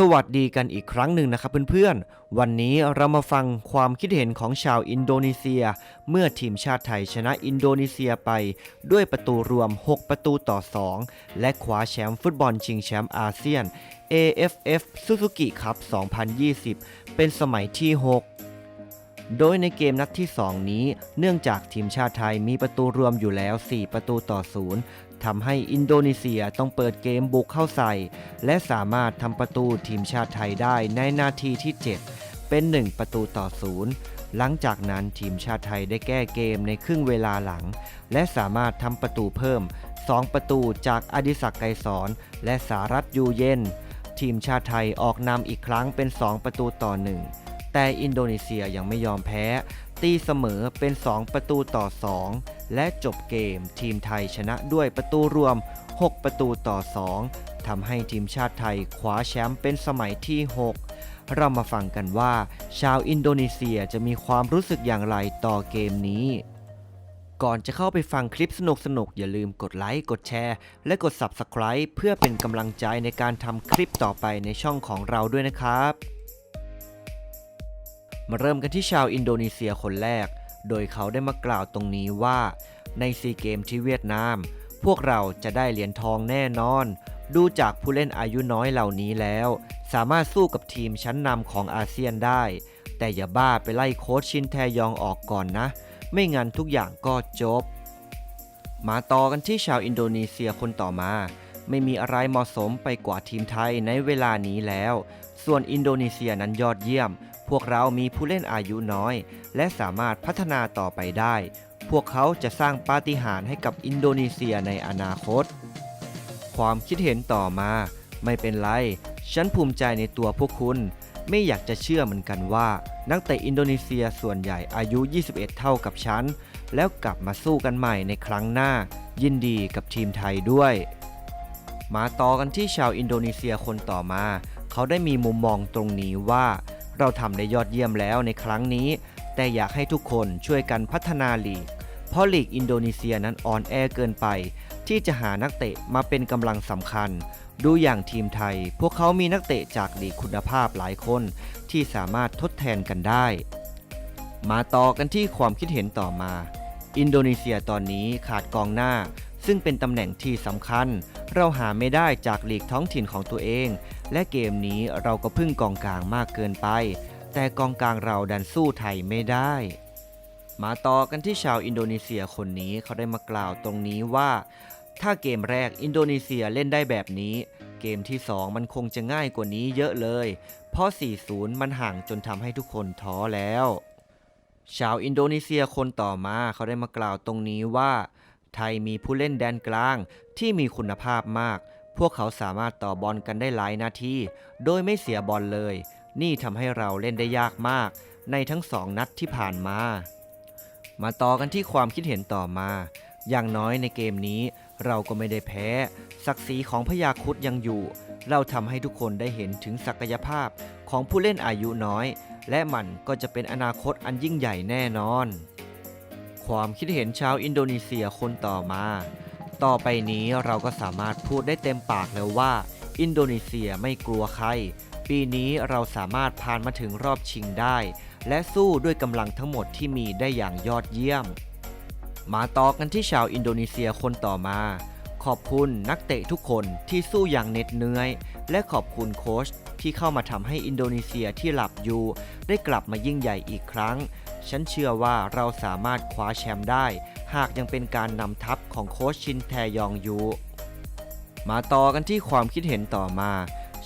สวัสดีกันอีกครั้งหนึ่งนะครับเพื่อนๆ วันนี้เรามาฟังความคิดเห็นของชาวอินโดนีเซีย เมื่อทีมชาติไทยชนะอินโดนีเซียไป ด้วยประตูรวม 6 ประตูต่อ 2 และคว้าแชมป์ฟุตบอลชิงแชมป์อาเซียน AFF Suzuki Cup 2020 เป็นสมัยที่ 6 โดยในเกมนัดที่ 2 นี้ เนื่องจากทีมชาติไทยมีประตูรวมอยู่แล้ว 4 ประตูต่อ0ทำให้อินโดนีเซียต้องเปิดเกมบุกเข้าใส่ และสามารถทำประตูทีมชาติไทยได้ในนาทีที่ 7 เป็น 1 ประตูต่อ0หลังจากนั้นทีมชาติไทยได้แก้เกมในครึ่งเวลาหลัง และสามารถทำประตูเพิ่ม 2 ประตูจากอดิศักดิ์ไกรสอนและสารัตยูเย็น ทีมชาติไทยออกนำอีกครั้งเป็น 2 ประตูต่อ 1 แต่อินโดนีเซียยังไม่ยอมแพ้ ตีเสมอเป็น 2 ประตูต่อ 2 และจบเกมทีมไทยชนะด้วยประตูรวม 6 ประตูต่อ 2ทำให้ทีมชาติไทยคว้าแชมป์เป็นสมัยที่ 6 เรามาฟังกันว่า ชาวอินโดนีเซียจะมีความรู้สึกอย่างไรต่อเกมนี้ก่อนจะเข้าไปฟังคลิปสนุกๆอย่าลืมกดไลค์ กดแชร์ และกด Subscribe เพื่อเป็นกำลังใจในการทำคลิปต่อไปในช่องของเราด้วยนะครับ มาเริ่มกันที่ชาวอินโดนีเซียคนแรก โดยเขาได้มากล่าวตรงนี้ว่า ในซีเกมที่เวียดนาม พวกเราจะได้เหรียญทองแน่นอน ดูจากผู้เล่นอายุน้อยเหล่านี้แล้ว สามารถสู้กับทีมชั้นนำของอาเซียนได้ แต่อย่าบ้าไปไล่โค้ชชินแทยองออกก่อนนะ ไม่งั้นทุกอย่างก็จบ มาต่อกันที่ชาวอินโดนีเซียคนต่อมา ไม่มีอะไรเหมาะสมไปกว่าทีมไทยในเวลานี้แล้ว ส่วนอินโดนีเซียนั้นยอดเยี่ยม พวกเรามีผู้เล่นอายุน้อย และสามารถพัฒนาต่อไปได้ พวกเขาจะสร้างปาฏิหาริย์ให้กับอินโดนีเซียในอนาคต ความคิดเห็นต่อมา ไม่เป็นไร ฉันภูมิใจในตัวพวกคุณ ไม่อยากจะเชื่อเหมือนกันว่า นักเตะอินโดนีเซียส่วนใหญ่อายุ 21 เท่ากับฉัน แล้วกลับมาสู้กันใหม่ในครั้งหน้า ยินดีกับทีมไทยด้วย มาต่อกันที่ชาวอินโดนีเซียคนต่อมา เขาได้มีมุมมองตรงนี้ว่า เราทำได้ยอดเยี่ยมแล้วในครั้งนี้ แต่อยากให้ทุกคนช่วยกันพัฒนาลีก เพราะลีกอินโดนีเซียนั้นอ่อนแอเกินไป ที่จะหานักเตะมาเป็นกำลังสำคัญ ดูอย่างทีมไทย พวกเขามีนักเตะจากลีกคุณภาพหลายคน ที่สามารถทดแทนกันได้ มาต่อกันที่ความคิดเห็นต่อมา อินโดนีเซียตอนนี้ขาดกองหน้า ซึ่งเป็นตำแหน่งที่สำคัญ เราหาไม่ได้จากลีกท้องถิ่นของตัวเอง และเกมนี้เราก็พึ่งกองกลางมากเกินไป แต่กองกลางเราดันสู้ไทยไม่ได้ มาต่อกันที่ชาวอินโดนีเซียคนนี้เขาได้มากล่าวตรงนี้ว่า ถ้าเกมแรกอินโดนีเซียเล่นได้แบบนี้ เกมที่ 2 มันคงจะง่ายกว่านี้เยอะเลย เพราะ 4-0 มันห่างจนทำให้ทุกคนท้อแล้ว ชาวอินโดนีเซียคนต่อมาเขาได้มากล่าวตรงนี้ว่า ไทยมีผู้เล่นแดนกลางที่มีคุณภาพมาก พวกเขาสามารถต่อบอลกันได้หลายนาทีโดยไม่เสียบอลเลย นี่ทำให้เราเล่นได้ยากมาก ในทั้งสองนัดที่ผ่านมา มาต่อกันที่ความคิดเห็นต่อมา อย่างน้อยในเกมนี้ เราก็ไม่ได้แพ้ ศักดิ์ศรีของพยาคุดยังอยู่ เราทำให้ทุกคนได้เห็นถึงศักยภาพของผู้เล่นอายุน้อย และมันก็จะเป็นอนาคตอันยิ่งใหญ่แน่นอน ความคิดเห็นชาวอินโดนีเซียคนต่อมา ต่อไปนี้เราก็สามารถพูดได้เต็มปากแล้วว่า อินโดนีเซียไม่กลัวใคร ปีนี้เราสามารถผ่านมาถึงรอบชิงได้ และสู้ด้วยกำลังทั้งหมดที่มีได้อย่างยอดเยี่ยม มาต่อกันที่ชาวอินโดนีเซียคนต่อมา ขอบคุณนักเตะทุกคนที่สู้อย่างเหน็ดเหนื่อย และขอบคุณโค้ชที่เข้ามาทำให้อินโดนีเซียที่หลับอยู่ ได้กลับมายิ่งใหญ่อีกครั้ง ฉันเชื่อว่าเราสามารถคว้าแชมป์ได้ หากยังเป็นการนำทัพของโค้ชชินแทยองยู มาต่อกันที่ความคิดเห็นต่อมา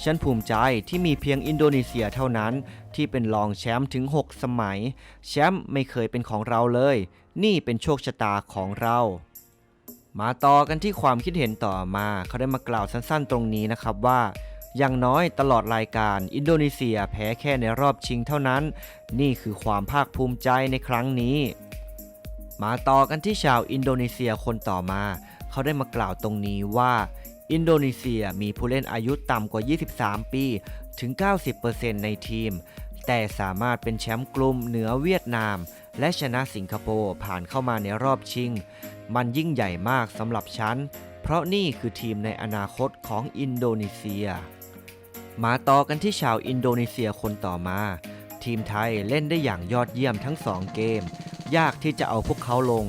ฉันภูมิใจที่มีเพียงอินโดนีเซียเท่านั้น ที่เป็นรองแชมป์ถึง 6 สมัย แชมป์ไม่เคยเป็นของเราเลย นี่เป็นโชคชะตาของเรามาต่อกันที่ความคิดเห็นต่อมา เขาได้มากล่าวสั้นๆ ตรงนี้นะครับว่า อย่างน้อยตลอดรายการอินโดนีเซียแพ้แค่ในรอบชิงเท่านั้น นี่คือความภาคภูมิใจในครั้งนี้ มาต่อกันที่ชาวอินโดนีเซียคนต่อมา เขาได้มากล่าวตรงนี้ว่า อินโดนีเซียมีผู้เล่นอายุต่ำกว่า 23 ปีถึง 90%ในทีม แต่สามารถเป็นแชมป์กลุ่มเหนือเวียดนาม และชนะสิงคโปร์ผ่านเข้ามาในรอบชิง มันยิ่งใหญ่มากสำหรับฉัน เพราะนี่คือทีมในอนาคตของอินโดนีเซีย มาต่อกันที่ชาวอินโดนีเซียคนต่อมา ทีมไทยเล่นได้อย่างยอดเยี่ยมทั้ง 2 เกม ยากที่จะเอาพวกเขาลง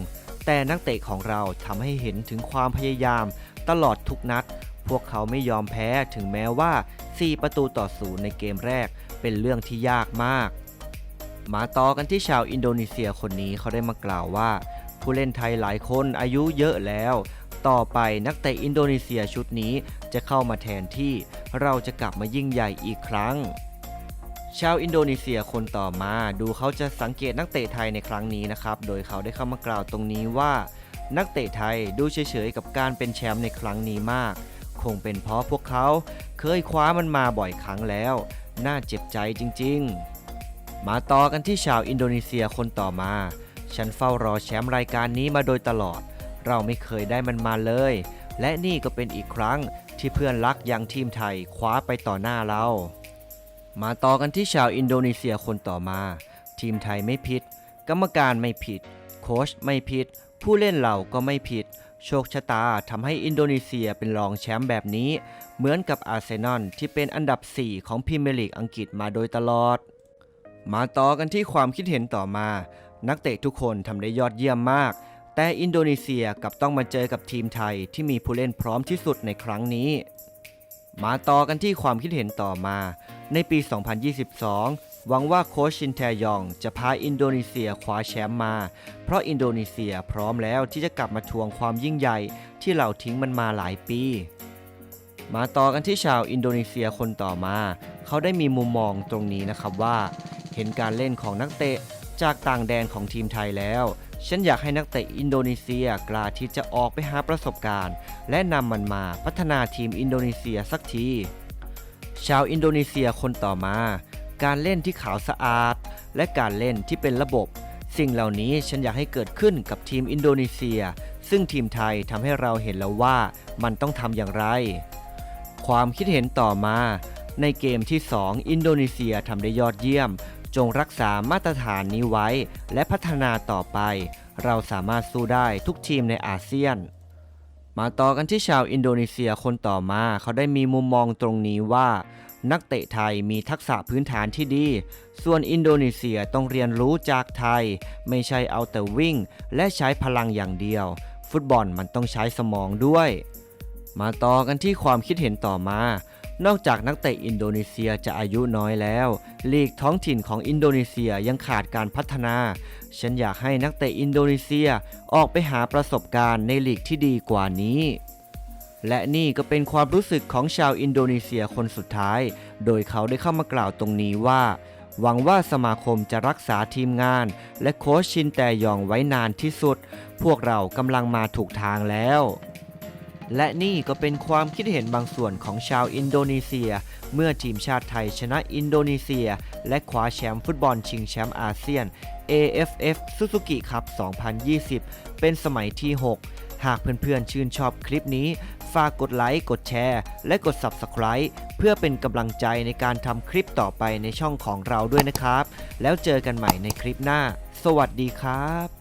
แต่นักเตะของเราทำให้เห็นถึงความพยายามตลอดทุกนัด พวกเขาไม่ยอมแพ้ถึงแม้ว่า 4 ประตูต่อศูนย์ในเกมแรกเป็นเรื่องที่ยากมาก มาต่อกันที่ชาวอินโดนีเซียคนนี้เขาได้มากล่าวว่า ผู้เล่นไทยหลายคนอายุเยอะแล้ว ต่อไปนักเตะอินโดนีเซียชุดนี้จะเข้ามาแทนที่ เราจะกลับมายิ่งใหญ่อีกครั้ง ชาวอินโดนีเซียคนต่อมาดูเขาจะสังเกตนักเตะไทยในครั้งนี้นะครับ โดยเขาได้เข้ามากล่าวตรงนี้ว่า นักเตะไทยดูเฉยๆกับการเป็นแชมป์ในครั้งนี้มาก คงเป็นเพราะพวกเขาเคยคว้ามันมาบ่อยครั้งแล้ว น่าเจ็บใจจริง ๆ มาต่อกันที่ชาวอินโดนีเซียคนต่อมา ฉันเฝ้ารอแชมป์รายการนี้มาโดยตลอด เราไม่เคยได้มันมาเลยและนี่ก็เป็นอีกครั้ง ที่เพื่อนรักอย่างทีมไทยคว้าไปต่อหน้าเรา มาต่อกันที่ชาวอินโดนีเซียคนต่อมา ทีมไทยไม่ผิด กรรมการไม่ผิด โค้ชไม่ผิด ผู้เล่นเราก็ไม่ผิด โชคชะตาทำให้อินโดนีเซียเป็นรองแชมป์แบบนี้ เหมือนกับอาร์เซนอลที่เป็นอันดับ 4 ของพรีเมียร์ลีกอังกฤษมาโดยตลอด มาต่อกันที่ความคิดเห็นต่อมา นักเตะทุกคนทำได้ยอดเยี่ยมมาก แต่อินโดนีเซียกับต้องมาเจอกับทีมไทยที่มีผู้เล่นพร้อมที่สุดในครั้งนี้ มาต่อกันที่ความคิดเห็นต่อมา ในปี 2022 หวังว่าโค้ชชินแทยองจะพาอินโดนีเซียคว้าแชมป์มา เพราะอินโดนีเซียพร้อมแล้วที่จะกลับมาทวงความยิ่งใหญ่ที่เราทิ้งมันมาหลายปี มาต่อกันที่ชาวอินโดนีเซียคนต่อมา เขาได้มีมุมมองตรงนี้นะครับว่า เห็นการเล่นของนักเตะจากต่างแดนของทีมไทยแล้ว ฉันอยากให้นักเตะอินโดนีเซียกล้าที่จะออกไปหาประสบการณ์ และนำมันมาพัฒนาทีมอินโดนีเซียสักที ชาวอินโดนีเซียคนต่อมา การเล่นที่ขาวสะอาด และการเล่นที่เป็นระบบ สิ่งเหล่านี้ฉันอยากให้เกิดขึ้นกับทีมอินโดนีเซีย ซึ่งทีมไทยทำให้เราเห็นแล้วว่ามันต้องทำอย่างไร ความคิดเห็นต่อมา ในเกมที่ 2 อินโดนีเซียทำได้ยอดเยี่ยม จงรักษามาตรฐานนี้ไว้ และพัฒนาต่อไป เราสามารถสู้ได้ทุกทีมในอาเซียน มาต่อกันที่ชาวอินโดนีเซียคนต่อมา เขาได้มีมุมมองตรงนี้ว่า นักเตะไทยมีทักษะพื้นฐานที่ดี ส่วนอินโดนีเซียต้องเรียนรู้จากไทย ไม่ใช่เอาแต่วิ่ง และใช้พลังอย่างเดียว ฟุตบอลมันต้องใช้สมองด้วย มาต่อกันที่ความคิดเห็นต่อมา นอกจากนักเตะอินโดนีเซียจะอายุน้อยแล้ว ลีกท้องถิ่นของอินโดนีเซียยังขาดการพัฒนา ฉันอยากให้นักเตะอินโดนีเซียออกไปหาประสบการณ์ในลีกที่ดีกว่านี้ และนี่ก็เป็นความรู้สึกของชาวอินโดนีเซียคนสุดท้าย โดยเขาได้เข้ามากล่าวตรงนี้ว่า หวังว่าสมาคมจะรักษาทีมงาน และโค้ชชินแต่ยองไว้นานที่สุด พวกเรากำลังมาถูกทางแล้ว และนี่ก็เป็นความคิดเห็นบางส่วนของชาวอินโดนีเซีย เมื่อทีมชาติไทยชนะอินโดนีเซีย และคว้าแชมป์ฟุตบอลชิงแชมป์อาเซียน AFF Suzuki Cup 2020 เป็นสมัยที่ 6 หากเพื่อนๆชื่นชอบคลิปนี้ ฝากกดไลค์ กดแชร์ และกด Subscribe เพื่อเป็นกำลังใจในการทำคลิปต่อไปในช่องของเราด้วยนะครับ แล้วเจอกันใหม่ในคลิปหน้า สวัสดีครับ